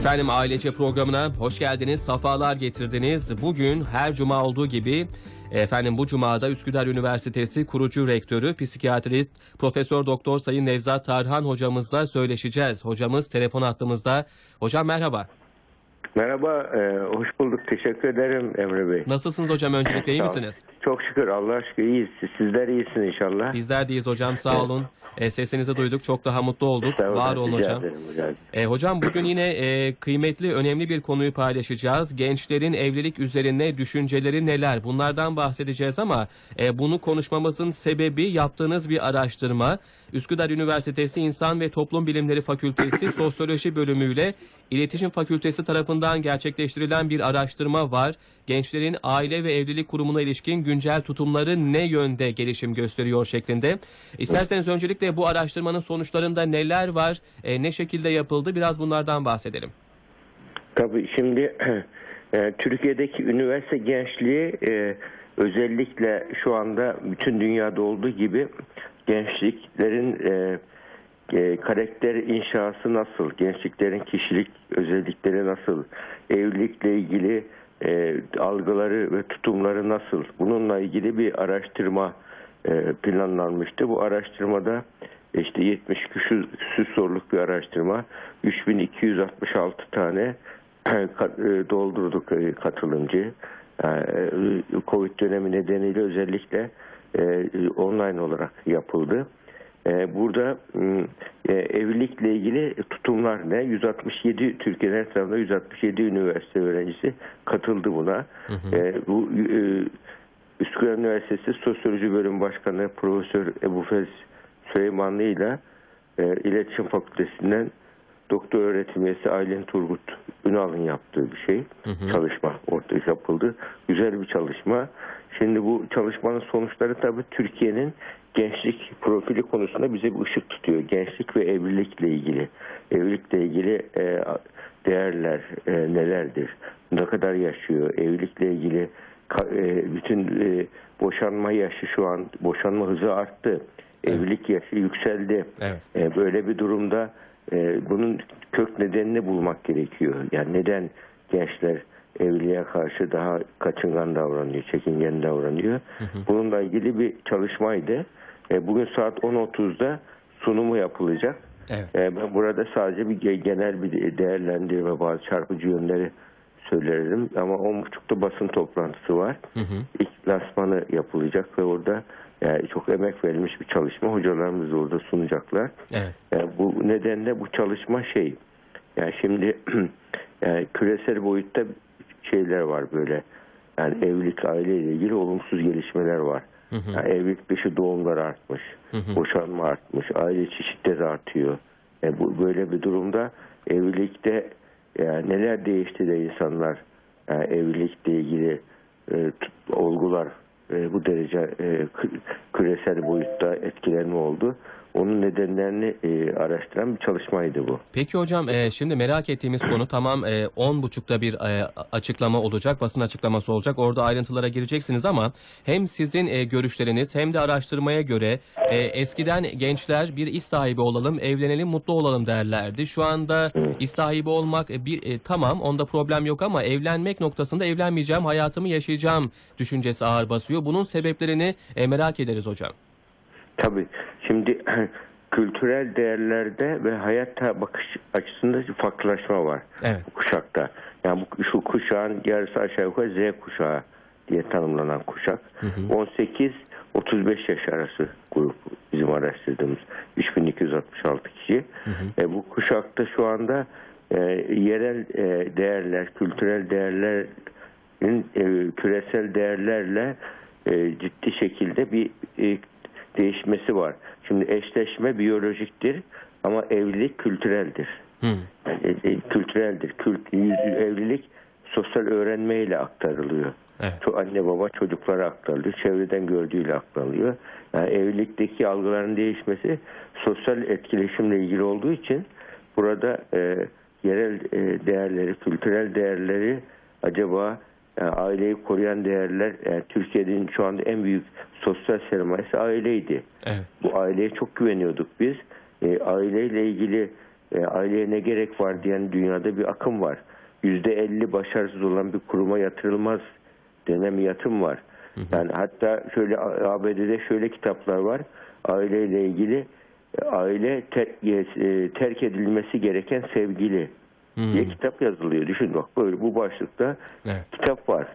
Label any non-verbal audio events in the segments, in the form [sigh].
Efendim ailece programına hoş geldiniz, safalar getirdiniz. Bugün her cuma olduğu gibi efendim bu cumada Üsküdar Üniversitesi kurucu rektörü, psikiyatrist, Profesör Doktor Sayın Nevzat Tarhan hocamızla söyleşeceğiz. Hocamız telefon hattımızda. Hocam merhaba. Merhaba, e, hoş bulduk. Teşekkür ederim Emre Bey. Nasılsınız hocam? Öncelikle iyi misiniz? Çok şükür Allah aşkına iyiyiz. Siz- Sizler iyisiniz inşallah. Bizler deyiz hocam sağ olun. E, sesinizi duyduk çok daha mutlu olduk. Var olun rica hocam. ederim, rica ederim. E, hocam bugün yine e, kıymetli, önemli bir konuyu paylaşacağız. Gençlerin evlilik üzerine düşünceleri neler? Bunlardan bahsedeceğiz ama e, bunu konuşmamızın sebebi yaptığınız bir araştırma. Üsküdar Üniversitesi İnsan ve Toplum Bilimleri Fakültesi [coughs] Sosyoloji Bölümüyle İletişim Fakültesi tarafından gerçekleştirilen bir araştırma var. Gençlerin aile ve evlilik kurumuna ilişkin güncel tutumları ne yönde gelişim gösteriyor şeklinde. İsterseniz öncelikle bu araştırmanın sonuçlarında neler var, e, ne şekilde yapıldı biraz bunlardan bahsedelim. Tabii şimdi [clears throat] e, Türkiye'deki üniversite gençliği e, özellikle şu anda bütün dünyada olduğu gibi gençliklerin e, e, karakter inşası nasıl, gençliklerin kişilik özellikleri nasıl, evlilikle ilgili e, algıları ve tutumları nasıl, bununla ilgili bir araştırma e, planlanmıştı. Bu araştırmada işte 70 küsür, soruluk bir araştırma, 3266 tane ka- e, doldurduk e, katılımcı. E, Covid dönemi nedeniyle özellikle e, online olarak yapıldı. E, Burada m, e, evlilikle ilgili tutumlar ne? 167 Türkiye'nin her tarafında 167 üniversite öğrencisi katıldı buna. E, Bu e, Üsküdar Üniversitesi Sosyoloji Bölüm Başkanı Profesör Ebu Fez Süleymanlı ile e, İletişim Fakültesinden Doktor öğretim üyesi Aylin Turgut Ünal'ın yaptığı bir şey. Çalışma ortaya yapıldı. Güzel bir çalışma. Şimdi bu çalışmanın sonuçları tabii Türkiye'nin gençlik profili konusunda bize bir ışık tutuyor. Gençlik ve evlilikle ilgili. Evlilikle ilgili e, değerler e, nelerdir? Ne kadar yaşıyor? Evlilikle ilgili e, bütün e, boşanma yaşı şu an boşanma hızı arttı. Evlilik yaşı yükseldi. Evet. E, böyle bir durumda e, bunun kök nedenini bulmak gerekiyor. Yani neden gençler evliliğe karşı daha kaçıngan davranıyor, çekingen davranıyor. Bununla ilgili bir çalışmaydı. E, bugün saat 10.30'da sunumu yapılacak. Evet. E, ben burada sadece bir ge- genel bir değerlendirme, bazı çarpıcı yönleri söylerim. Ama 10.30'da basın toplantısı var. İlk lansmanı yapılacak ve orada yani çok emek verilmiş bir çalışma. Hocalarımız da orada sunacaklar. Evet. Yani bu nedenle bu çalışma şey yani şimdi yani [clears throat] küresel boyutta şeyler var böyle yani evlilik aileyle ilgili olumsuz gelişmeler var. Yani evlilik dışı doğumlar artmış, boşanma artmış, aile çeşitleri artıyor. Yani bu böyle bir durumda evlilikte yani neler değişti de insanlar yani evlilikle ilgili e, olgular e, bu derece e, kü- küresel boyutta etkilenme oldu. Onun nedenlerini e, araştıran bir çalışmaydı bu. Peki hocam e, şimdi merak ettiğimiz konu tamam e, 10.30'da bir e, açıklama olacak, basın açıklaması olacak. Orada ayrıntılara gireceksiniz ama hem sizin e, görüşleriniz hem de araştırmaya göre e, eskiden gençler bir iş sahibi olalım, evlenelim, mutlu olalım derlerdi. Şu anda iş sahibi olmak e, bir e, tamam onda problem yok ama evlenmek noktasında evlenmeyeceğim, hayatımı yaşayacağım düşüncesi ağır basıyor. Bunun sebeplerini e, merak ederiz hocam. Tabii. Şimdi [clears throat] kültürel değerlerde ve hayata bakış açısında farklılaşma var Evet. kuşakta. Yani bu, şu kuşağın yarısı aşağı yukarı Z kuşağı diye tanımlanan kuşak. 18-35 yaş arası grup bizim araştırdığımız 3266 kişi. E, bu kuşakta şu anda e, yerel e, değerler, kültürel değerlerin e, küresel değerlerle e, ciddi şekilde bir e, değişmesi var. Şimdi eşleşme biyolojiktir ama evlilik kültüreldir. Hı. Yani, e, e, kültüreldir. Kült, yüz- evlilik sosyal öğrenmeyle aktarılıyor. Evet. Anne baba çocuklara aktarılıyor. Çevreden gördüğüyle aktarılıyor. Yani evlilikteki algıların değişmesi sosyal etkileşimle ilgili olduğu için burada e, yerel e, değerleri, kültürel değerleri acaba aileyi koruyan değerler yani Türkiye'nin şu anda en büyük sosyal sermayesi aileydi. Evet. Bu aileye çok güveniyorduk biz. E, aileyle ilgili e, aileye ne gerek var diyen dünyada bir akım var. Yüzde elli başarısız olan bir kuruma yatırılmaz denen bir yatım var. Yani hatta şöyle ABD'de şöyle kitaplar var. Aileyle ilgili e, aile ter- e, terk edilmesi gereken sevgili diye kitap yazılıyor. Düşün bak böyle bu başlıkta Evet. kitap var.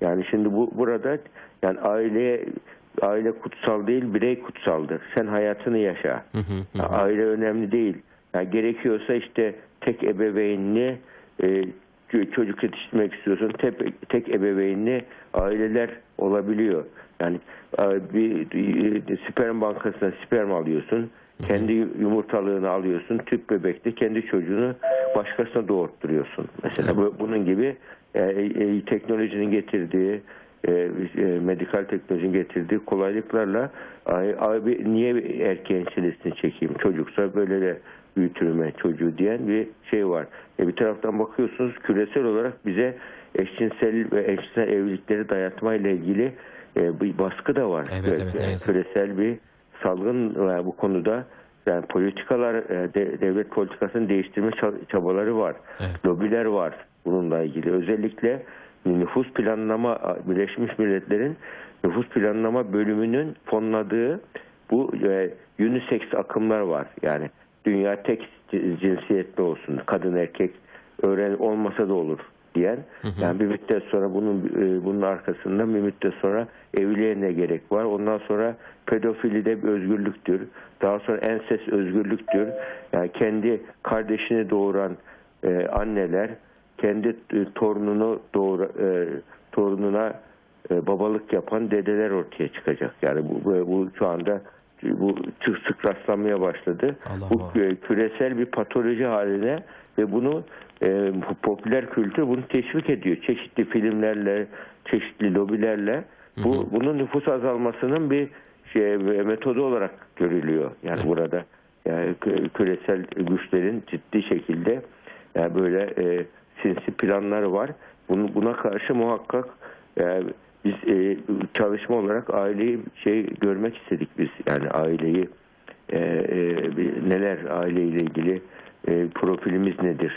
Yani şimdi bu burada yani aileye aile kutsal değil birey kutsaldır. Sen hayatını yaşa. Hı hı, hı. Aile önemli değil. Yani gerekiyorsa işte tek ebeveynli e, çocuk yetiştirmek istiyorsun tek, tek ebeveynli aileler olabiliyor. Yani bir e, sperm bankasından sperm alıyorsun. Kendi yumurtalığını alıyorsun. Tüp bebekte kendi çocuğunu başkasına doğurtturuyorsun. Mesela bu- bunun gibi e, e, teknolojinin getirdiği e, e, medikal teknolojinin getirdiği kolaylıklarla ay, abi niye erkeğin çilesini çekeyim çocuksa böyle de büyütürüme çocuğu diyen bir şey var. E, bir taraftan bakıyorsunuz küresel olarak bize eşcinsel ve eşcinsel evlilikleri dayatmayla ilgili e, bir baskı da var. Evet, evet, E, yazık. küresel bir salgın var bu konuda. Yani politikalar, e, de- devlet politikasını değiştirme ça- çabaları var. Evet. Lobiler var bununla ilgili. Özellikle nüfus planlama, Birleşmiş Milletler'in nüfus planlama bölümünün fonladığı bu e, unisex akımlar var. Yani dünya tek cinsiyetli olsun, kadın erkek öğren olmasa da olur diyen. Yani bir müddet sonra bunun e, bunun arkasından bir müddet sonra evliliğe ne gerek var? Ondan sonra pedofili de bir özgürlüktür. Daha sonra ensest özgürlüktür. Yani kendi kardeşini doğuran e, anneler kendi e, torununu doğura, e, torununa e, babalık yapan dedeler ortaya çıkacak. Yani bu, bu, bu şu anda bu sık sık rastlanmaya başladı. Allah bu Allah. e, küresel bir patoloji haline ve bunu e, popüler kültür bunu teşvik ediyor. Çeşitli filmlerle, çeşitli lobilerle bu bunun nüfus azalmasının bir şey metodu olarak görülüyor. Yani burada yani kü- küresel güçlerin ciddi şekilde yani böyle e, sinsi planları var. Bunu, buna karşı muhakkak e, biz e, çalışma olarak aileyi şey görmek istedik biz. Yani aileyi e, e, neler aileyle ilgili e, profilimiz nedir?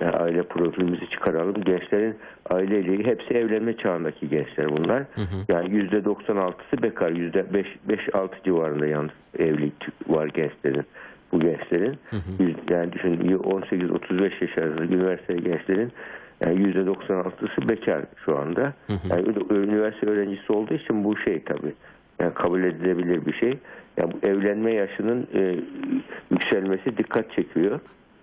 Yani aile profilimizi çıkaralım. Gençlerin aileyle hepsi evlenme çağındaki gençler bunlar. Yani yüzde 96'sı bekar. Yüzde 5-6 civarında yalnız evlilik var gençlerin. Bu gençlerin. Yüz- Yani düşün 18-35 yaş arasında üniversite gençlerin yani yüzde 96'sı bekar şu anda. Yani ü- üniversite öğrencisi olduğu için bu şey tabii. Yani kabul edilebilir bir şey. Yani bu evlenme yaşının e, yükselmesi dikkat çekiyor.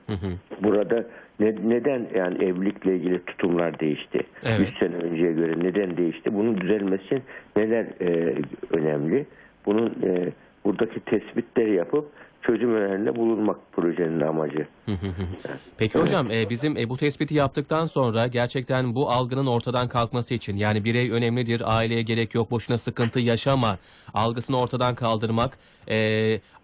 Hı hı. Burada ne, neden yani evlilikle ilgili tutumlar değişti? Evet. 100 sene önceye göre neden değişti? Bunun düzelmesi için neler e, önemli? Bunun e, buradaki tespitleri yapıp çözüm önerilerinde bulunmak projenin amacı. Peki hocam e, bizim e, bu tespiti yaptıktan sonra gerçekten bu algının ortadan kalkması için yani birey önemlidir, aileye gerek yok, boşuna sıkıntı yaşama algısını ortadan kaldırmak, e,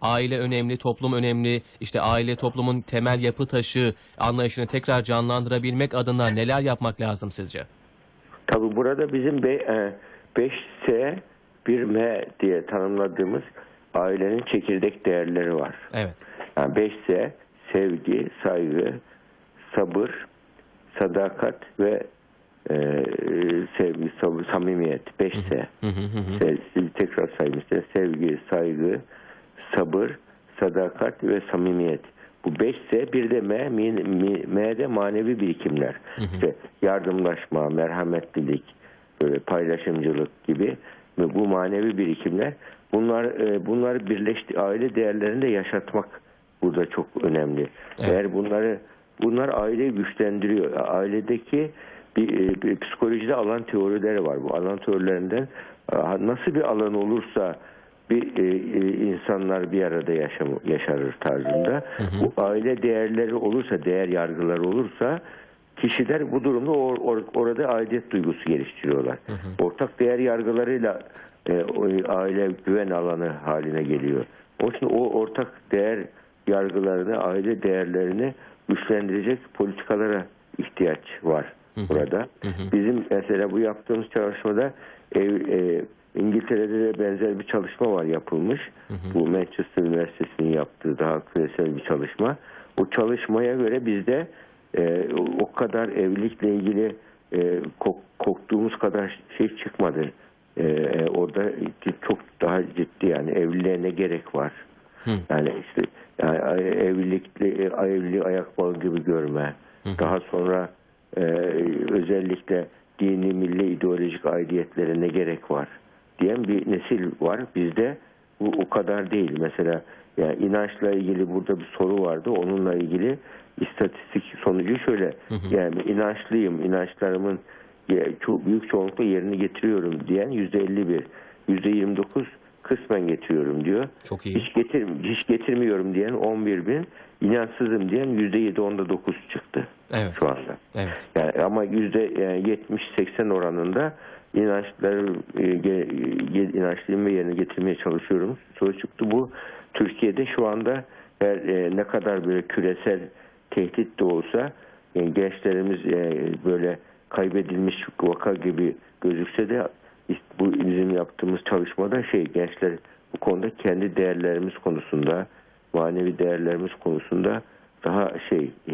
aile önemli, toplum önemli, işte aile toplumun temel yapı taşı anlayışını tekrar canlandırabilmek adına neler yapmak lazım sizce? Tabii burada bizim be, e, 5S 1M diye tanımladığımız ailenin çekirdek değerleri var. Evet. Yani 5S sevgi, saygı, sabır, sadakat ve e, sevgi, sabır, samimiyet. 5S. Hı hı hı hı. Se- siz tekrar istedim. Sevgi, saygı, sabır, sadakat ve samimiyet. Bu 5S bir de M, mi, mi, M'de manevi birikimler. İşte yardımlaşma, merhametlilik, böyle paylaşımcılık gibi bu manevi birikimler bunlar e, bunları birleşti aile değerlerini de yaşatmak burada çok önemli. Evet. Eğer bunları bunlar aileyi güçlendiriyor. Ailedeki bir, e, bir psikolojide alan teorileri var. Bu alan teorilerinden e, nasıl bir alan olursa bir e, e, insanlar bir arada yaşam, yaşarır tarzında. Bu aile değerleri olursa, değer yargıları olursa kişiler bu durumda or- or- orada aidiyet duygusu geliştiriyorlar. Ortak değer yargılarıyla e, o- aile güven alanı haline geliyor. O için o ortak değer yargılarını, aile değerlerini güçlendirecek politikalara ihtiyaç var burada. Bizim mesela bu yaptığımız çalışmada ev, e, İngiltere'de de benzer bir çalışma var yapılmış. Bu Manchester Üniversitesi'nin yaptığı daha küresel bir çalışma. bu çalışmaya göre bizde e, o- o kadar evlilikle ilgili e, ko- korktuğumuz kadar şey çıkmadı. E, e, orada çok daha ciddi yani evliliğe ne gerek var? Hı. Yani işte yani evlilikli evliliği ayak bağı gibi görme. Daha sonra e, özellikle dini milli ideolojik aidiyetlere ne gerek var diyen bir nesil var. Bizde bu o kadar değil. Mesela yani inançla ilgili burada bir soru vardı. Onunla ilgili istatistik sonucu şöyle. Yani inançlıyım, inançlarımın büyük çoğunlukla yerini getiriyorum diyen yüzde 51, yüzde 29 kısmen getiriyorum diyor. Çok iyi. Hiç getir hiç getirmiyorum diyen 11 bin, inançsızım diyen yüzde 7 onda 9 çıktı Evet. şu anda. Evet. Yani ama yüzde yani 70-80 oranında inançları e, inançlıyım ve yerine getirmeye çalışıyorum. Soru çıktı bu Türkiye'de şu anda her e, ne kadar böyle küresel tehdit de olsa yani gençlerimiz e, böyle kaybedilmiş vaka gibi gözükse de bu bizim yaptığımız çalışmada şey gençler bu konuda kendi değerlerimiz konusunda manevi değerlerimiz konusunda daha şey e,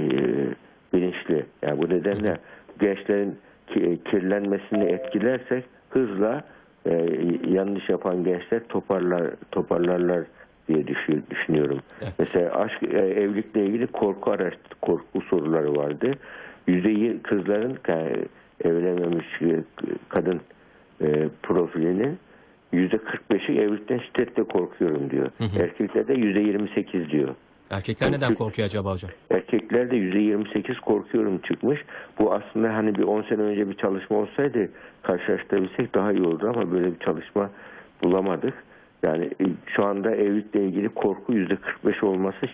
bilinçli. Yani bu nedenle gençlerin ki- kirlenmesini etkilersek hızla e, yanlış yapan gençler toparlar toparlarlar diye düşün- düşünüyorum. Evet. Mesela aşk e, evlilikle ilgili korku araç korku soruları vardı. Yüzde kızların yani evlenememiş e, kadın e, profilinin yüzde 45'i evlilikten şiddetle korkuyorum diyor. Erkekler de yüzde 28 diyor. Erkekler neden Çünkü- korkuyor acaba hocam? Erkekler de %28 korkuyorum çıkmış. Bu aslında hani bir 10 sene önce bir çalışma olsaydı karşılaştırabilsek daha iyi olurdu ama böyle bir çalışma bulamadık. Yani e, şu anda evlilikle ilgili korku %45 olması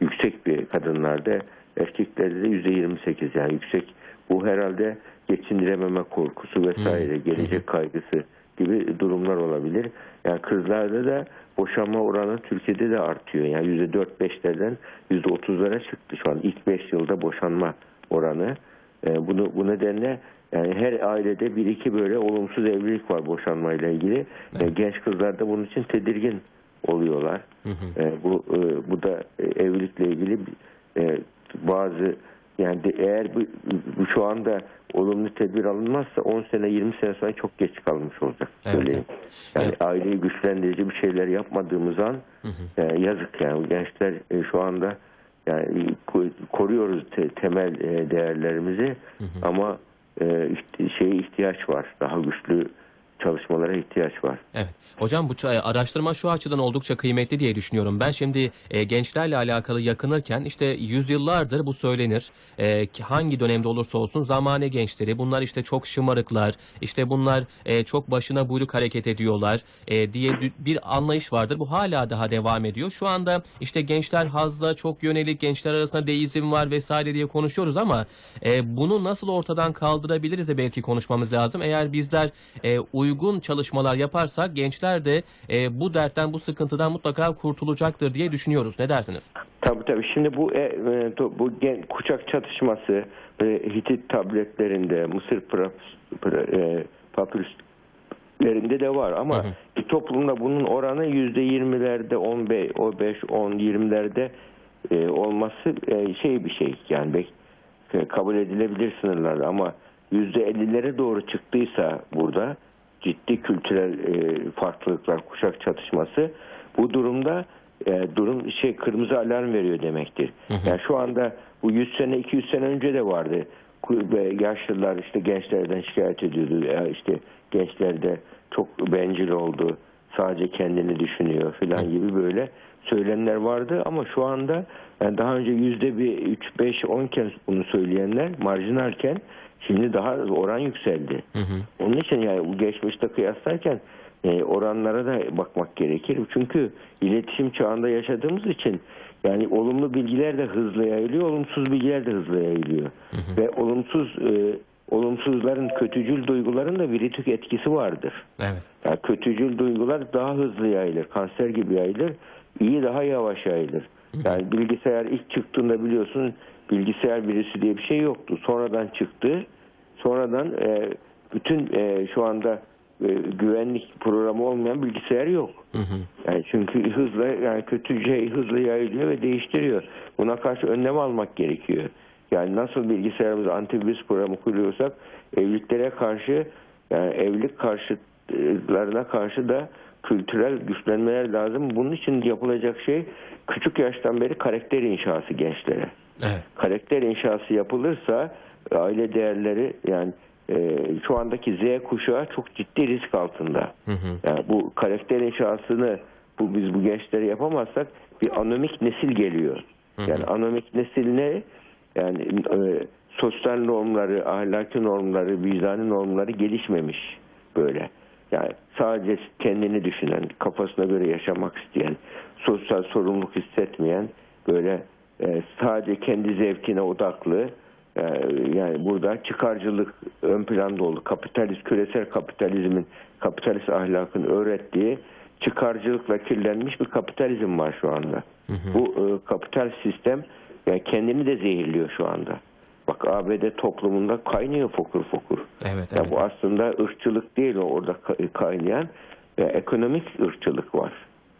yüksek bir kadınlarda. Erkeklerde de %28 yani yüksek. Bu herhalde geçindirememe korkusu vesaire, gelecek kaygısı gibi durumlar olabilir. Yani kızlarda da boşanma oranı Türkiye'de de artıyor. Yani %4-5'lerden %30'lara çıktı şu an. ilk 5 yılda boşanma oranı. Ee, bunu bu nedenle yani her ailede bir iki böyle olumsuz evlilik var boşanmayla ilgili. Ee, genç kızlar da bunun için tedirgin oluyorlar. Ee, bu e, bu da e, evlilikle ilgili e, bazı yani de eğer bu, bu şu anda olumlu tedbir alınmazsa 10 sene 20 sene sonra çok geç kalmış olacak. Evet. Söyleyeyim. Yani Evet. aileyi güçlendirici bir şeyler yapmadığımız an e, yazık yani gençler e, şu anda yani ko- koruyoruz te- temel e, değerlerimizi ama e, şeye ihtiyaç var. Daha güçlü çalışmalara ihtiyaç var. Evet. Hocam bu ça- araştırma şu açıdan oldukça kıymetli diye düşünüyorum. Ben şimdi e, gençlerle alakalı yakınırken işte yüzyıllardır bu söylenir. E, hangi dönemde olursa olsun zamane gençleri bunlar işte çok şımarıklar. işte bunlar e, çok başına buyruk hareket ediyorlar e, diye bir anlayış vardır. Bu hala daha devam ediyor. Şu anda işte gençler hazla çok yönelik gençler arasında deizm var vesaire diye konuşuyoruz ama e, bunu nasıl ortadan kaldırabiliriz de belki konuşmamız lazım. Eğer bizler e, uygun çalışmalar yaparsak gençler de e, bu dertten bu sıkıntıdan mutlaka kurtulacaktır diye düşünüyoruz. Ne dersiniz? Tabii tabii. Şimdi bu e, e, bu gen, kuşak çatışması e, Hitit tabletlerinde, Mısır pra, pra- e, papyruslerinde de var ama Hı hı. toplumda bunun oranı yüzde yirmilerde, on beş, o beş, on, yirmilerde e, olması e, şey bir şey yani bek, kabul edilebilir sınırlarda ama yüzde ellilere doğru çıktıysa burada ciddi kültürel e, farklılıklar, kuşak çatışması bu durumda e, durum şey kırmızı alarm veriyor demektir. Yani şu anda bu 100 sene 200 sene önce de vardı. Yaşlılar işte gençlerden şikayet ediyordu. Ya işte gençlerde çok bencil oldu. Sadece kendini düşünüyor falan gibi böyle söylemler vardı ama şu anda yani daha önce yüzde bir 3 5 10 kez bunu söyleyenler marjinalken şimdi daha oran yükseldi. Hı hı. Onun için yani geçmişte kıyaslarken e, oranlara da bakmak gerekir. Çünkü iletişim çağında yaşadığımız için yani olumlu bilgiler de hızlı yayılıyor, olumsuz bilgiler de hızlı yayılıyor. Ve olumsuz e, olumsuzların, kötücül duyguların da viritik etkisi vardır. Evet. Yani kötücül duygular daha hızlı yayılır, kanser gibi yayılır. İyi daha yavaş yayılır. Yani bilgisayar ilk çıktığında biliyorsun bilgisayar virüsü diye bir şey yoktu. Sonradan çıktı. Sonradan e, bütün e, şu anda e, güvenlik programı olmayan bilgisayar yok. Hı hı. Yani çünkü hızla yani kötü şey hızla yayılıyor ve değiştiriyor. Buna karşı önlem almak gerekiyor. Yani nasıl bilgisayarımızda antivirüs programı kuruyorsak evliliklere karşı yani evlilik karşıtlarına karşı da kültürel güçlenmeler lazım. Bunun için yapılacak şey küçük yaştan beri karakter inşası gençlere Evet. karakter inşası yapılırsa aile değerleri yani e, şu andaki Z kuşağı çok ciddi risk altında. Hı hı. Yani bu karakter inşasını bu biz bu gençlere yapamazsak bir anomik nesil geliyor. Hı hı. Yani anomik nesil ne? Yani e, sosyal normları, ahlaki normları, vicdani normları gelişmemiş böyle. Yani sadece kendini düşünen, kafasına göre yaşamak isteyen, sosyal sorumluluk hissetmeyen, böyle e, sadece kendi zevkine odaklı, e, yani burada çıkarcılık ön planda oldu. Kapitalist, küresel kapitalizmin, kapitalist ahlakın öğrettiği çıkarcılıkla kirlenmiş bir kapitalizm var şu anda. Bu e, kapital sistem yani kendini de zehirliyor şu anda. Bak ABD toplumunda kaynıyor fokur fokur. Evet, Ya evet. bu aslında ırkçılık değil o orada ka- kaynayan e, ekonomik ırkçılık var.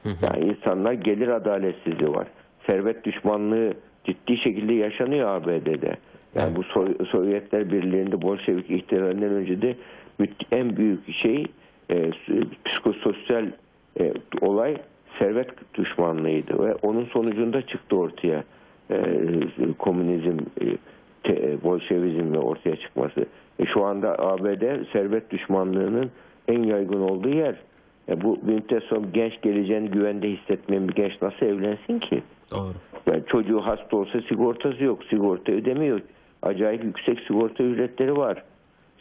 Hı hı. Yani insanlar gelir adaletsizliği var. Servet düşmanlığı ciddi şekilde yaşanıyor ABD'de. Yani Evet. bu Sovyetler Birliği'nde Bolşevik ihtilalinden önce de en büyük şey e, psikososyal e, olay servet düşmanlığıydı ve onun sonucunda çıktı ortaya e, komünizm, e, te- Bolşevizm ve ortaya çıkması. E, şu anda ABD servet düşmanlığının en yaygın olduğu yer. E, bu sonra genç geleceğini güvende hissetmeyen bir genç nasıl evlensin ki? Doğru. Yani çocuğu hasta olsa sigortası yok. Sigorta ödemiyor. Acayip yüksek sigorta ücretleri var.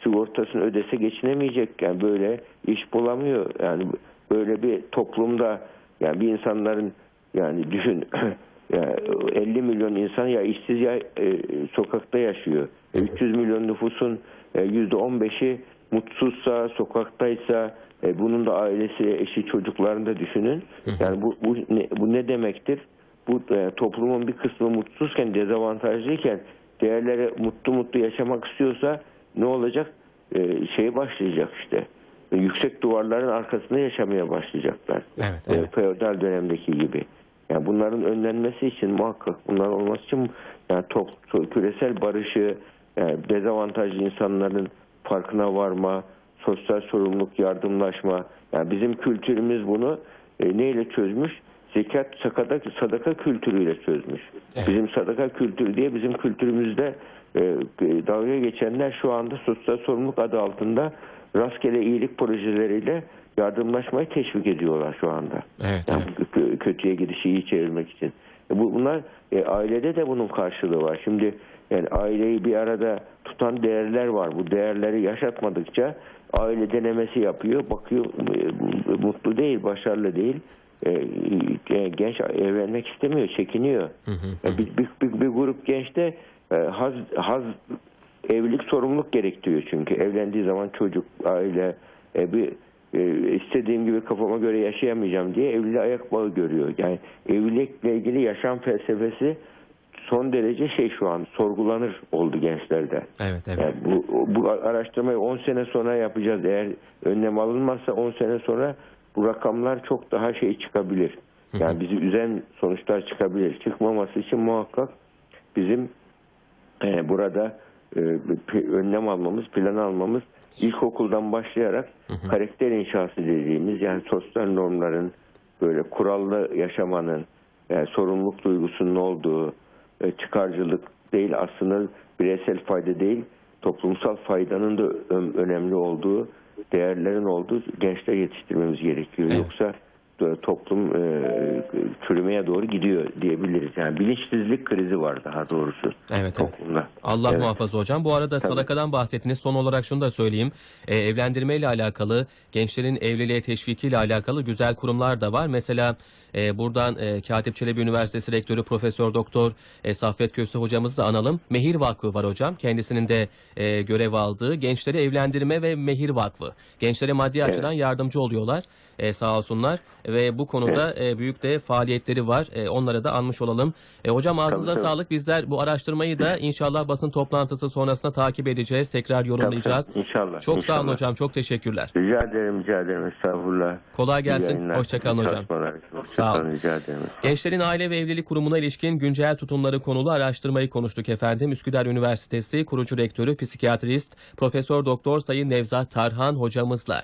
Sigortasını ödese geçinemeyecek. Yani böyle iş bulamıyor. Yani böyle bir toplumda yani bir insanların yani düşün [clears throat] yani 50 milyon insan ya işsiz ya e, sokakta yaşıyor. E, 300 milyon nüfusun e, %15'i mutsuzsa, sokaktaysa e, bunun da ailesi, eşi, çocuklarını da düşünün. Yani bu bu ne, bu ne demektir? bu e, toplumun bir kısmı mutsuzken, dezavantajlıyken değerleri mutlu mutlu yaşamak istiyorsa ne olacak? E, şey başlayacak işte. E, yüksek duvarların arkasında yaşamaya başlayacaklar. Evet, E, evet. feodal dönemdeki gibi. Yani bunların önlenmesi için muhakkak bunlar olması için yani top, to- küresel barışı, yani dezavantajlı insanların farkına varma, sosyal sorumluluk, yardımlaşma. Yani bizim kültürümüz bunu e, neyle çözmüş? Zekat, sadaka, sadaka kültürüyle çözmüş. Evet. Bizim sadaka kültürü diye bizim kültürümüzde e, e, dalga geçenler şu anda sosyal sorumluluk adı altında rastgele iyilik projeleriyle yardımlaşmayı teşvik ediyorlar şu anda. Evet, Yani evet. kö- kötüye gidişi iyi çevirmek için. E bu bunlar e, ailede de bunun karşılığı var. Şimdi yani aileyi bir arada tutan değerler var. Bu değerleri yaşatmadıkça aile denemesi yapıyor. Bakıyor e, mutlu değil, başarılı değil. E, e, genç evlenmek istemiyor, çekiniyor. Hı hı. Bir, bir, bir, bir grup gençte e, haz, haz evlilik sorumluluk gerektiriyor çünkü evlendiği zaman çocuk, aile bir istediğim gibi kafama göre yaşayamayacağım diye evliliğe ayak bağı görüyor. Yani evlilikle ilgili yaşam felsefesi son derece şey şu an sorgulanır oldu gençlerde. Evet, evet. Yani bu, bu araştırmayı 10 sene sonra yapacağız. Eğer önlem alınmazsa 10 sene sonra bu rakamlar çok daha şey çıkabilir. Yani bizi üzen sonuçlar çıkabilir. Çıkmaması için muhakkak bizim e, burada e, önlem almamız, plan almamız ilkokuldan başlayarak karakter inşası dediğimiz yani sosyal normların böyle kurallı yaşamanın yani sorumluluk duygusunun olduğu çıkarcılık değil aslında bireysel fayda değil toplumsal faydanın da ö- önemli olduğu değerlerin olduğu gençler yetiştirmemiz gerekiyor. Evet. Yoksa e, toplum e, çürümeye doğru gidiyor diyebiliriz. Yani bilinçsizlik krizi var daha doğrusu Evet, evet. toplumda. Allah Evet. muhafaza hocam. Bu arada Tabii. sadakadan bahsettiniz. Son olarak şunu da söyleyeyim. E, evlendirme ile alakalı, gençlerin evliliğe teşviki ile alakalı güzel kurumlar da var. Mesela e, buradan e, Katip Çelebi Üniversitesi Rektörü Profesör Doktor e, Saffet Köse hocamızı da analım. Mehir Vakfı var hocam. Kendisinin de e, görev aldığı Gençleri Evlendirme ve Mehir Vakfı. Gençlere maddi Evet. açıdan yardımcı oluyorlar. E, sağ olsunlar. Ve bu konuda e, büyük de faaliyetleri var. E, onları da anmış olalım. E, hocam ağzınıza Tabii, tabii. sağlık. Bizler bu araştırmayı da inşallah basın toplantısı sonrasında takip edeceğiz. Tekrar yorumlayacağız. Tabii, İnşallah. Çok sağ olun inşallah. hocam. Çok teşekkürler. Rica ederim, rica ederim. Estağfurullah. Kolay gelsin. Hoşçakalın hocam. çalışmalar. Sağ olun. rica ederim. Gençlerin aile ve evlilik kurumuna ilişkin güncel tutumları konulu araştırmayı konuştuk efendim. Üsküdar Üniversitesi kurucu rektörü psikiyatrist Profesör Doktor Sayın Nevzat Tarhan hocamızla.